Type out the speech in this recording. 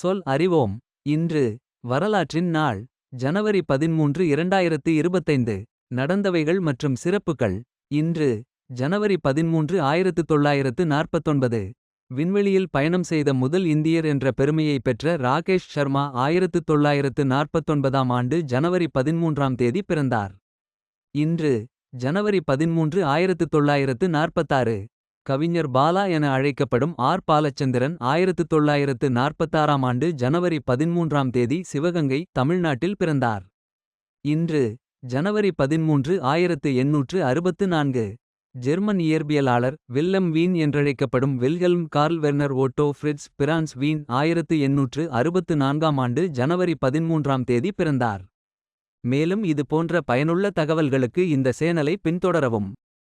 சொல் அறிவோம். இன்று வரலாற்றின் நாள் ஜனவரி பதின்மூன்று இரண்டாயிரத்து இருபத்தைந்து. நடந்தவைகள் மற்றும் சிறப்புகள் இன்று ஜனவரி பதின்மூன்று ஆயிரத்து தொள்ளாயிரத்து நாற்பத்தொன்பது. விண்வெளியில் பயணம் செய்த முதல் இந்தியர் என்ற பெருமையை பெற்ற ராகேஷ் சர்மா ஆயிரத்து தொள்ளாயிரத்து நாற்பத்தொன்பதாம் ஆண்டு ஜனவரி பதின்மூன்றாம் தேதி பிறந்தார். இன்று ஜனவரி பதின்மூன்று ஆயிரத்து தொள்ளாயிரத்து நாற்பத்தாறு. கவிஞர் பாலா என அழைக்கப்படும் ஆர். பாலச்சந்திரன் ஆயிரத்து தொள்ளாயிரத்து நாற்பத்தாறாம் ஆண்டு ஜனவரி பதின்மூன்றாம் தேதி சிவகங்கை தமிழ்நாட்டில் பிறந்தார். இன்று ஜனவரி பதின்மூன்று ஆயிரத்து எண்ணூற்று அறுபத்து நான்கு. ஜெர்மன் இயற்பியலாளர் வில்லம் வீன் என்றழைக்கப்படும் Wilhelm Carl Werner Otto Fritz Franz Wien ஆயிரத்து எண்ணூற்று அறுபத்து நான்காம் ஆண்டு ஜனவரி பதின்மூன்றாம் தேதி பிறந்தார். மேலும் இது போன்ற பயனுள்ள தகவல்களுக்கு இந்த சேனலை பின்தொடரவும்.